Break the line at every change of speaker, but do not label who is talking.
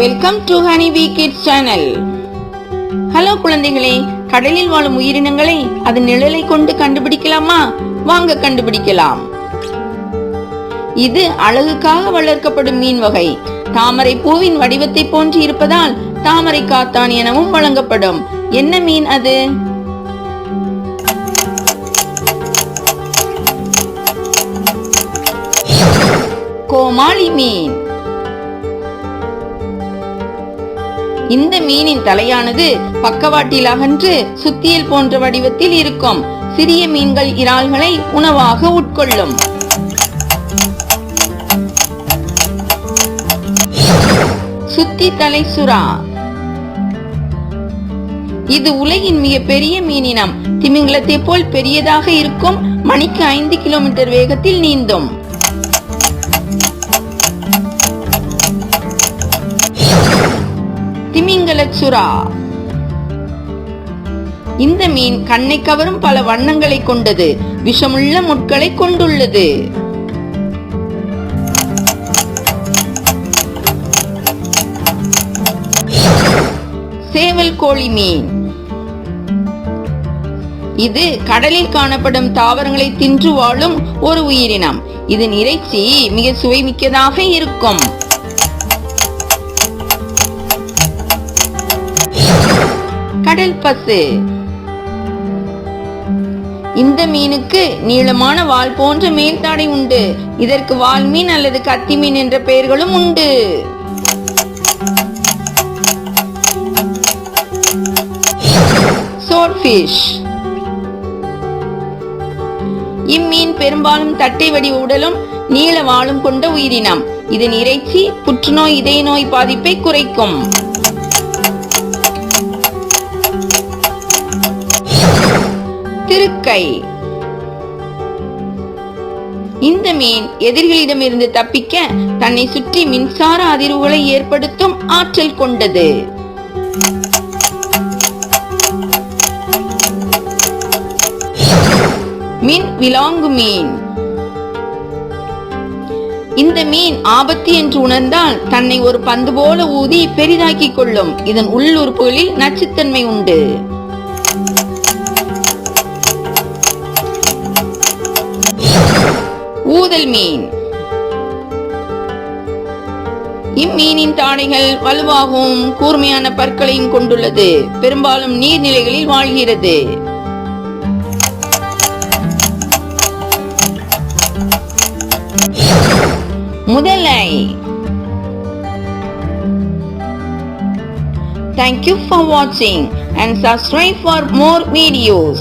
Welcome to honey bee kids channel hello குழந்தைகளே. கடலில் வாழும் உயிரினங்களை அதன் நிழலை கொண்டு கண்டுபிடிக்கலாமா? வாங்க கண்டுபிடிக்கலாம். இது அழகுக்காக வளர்க்கப்படும் மீன் வகை. தாமரை பூவின் வடிவத்தை போன்று இருப்பதால் தாமரை காத்தான் எனவும் வழங்கப்படும். என்ன மீன் அது? கோமாளி மீன். இந்த மீனின் தலையானது பக்கவாட்டில் அகன்று சுத்தியல் போன்ற வடிவத்தில் இருக்கும். சிறிய மீன்கள் இறால்களை உணவாக உட்கொள்ளும். சுத்தி தலை சுறா. இது உலகின் மிக பெரிய மீனினம். திமிங்கலத்தை போல் பெரியதாக இருக்கும். மணிக்கு ஐந்து கிலோமீட்டர் வேகத்தில் நீந்தும். திமிங்கலச் இந்த மீன் கண்ணை கவரும் பல வண்ணங்களை கொண்டது விஷமுள்ள முட்களை கொண்டுள்ளது. சேவல் கோழி மீன். இது கடலில் காணப்படும் தாவரங்களை தின்று வாழும் ஒரு உயிரினம். இதன் இறைச்சி மிக சுவைமிக்கதாக இருக்கும். கடல் பசு. இந்த மீனுக்கு நீளமான வால் போன்ற மேல்தாடை உண்டு. இதற்கு வால் மீன் அல்லது கத்தி மீன் என்ற பெயர்களும் உண்டு. சோர்ஃபிஷ் இம்மீன் பெரும்பாலும் தட்டை வடிவ உடலும் நீள வாழும் கொண்ட உயிரினம். இதன் இறைச்சி புற்றுநோய் இதய நோய் பாதிப்பை குறைக்கும். திருக்கை. இந்த மீன் எதிரிகளிடமிருந்து தப்பிக்க தன்னை சுற்றி மின்சார அதிர்வுகளை ஏற்படுத்தும் ஆற்றல் கொண்டது. மின் விலாங்கு மீன். இந்த மீன் ஆபத்து என்று உணர்ந்தால் தன்னை ஒரு பந்து போல ஊதி பெரிதாக்கிக் கொள்ளும். இதன் உள்ளுறுப்புகளில் நச்சுத்தன்மை உண்டு. மீன். இம்மீனின் தாடைகள் வலுவாகவும் கூர்மையான பற்களையும் கொண்டுள்ளது. பெரும்பாலும் நீர்நிலைகளில் வாழ்கிறது. முதலை. Thank you for watching and subscribe for more videos.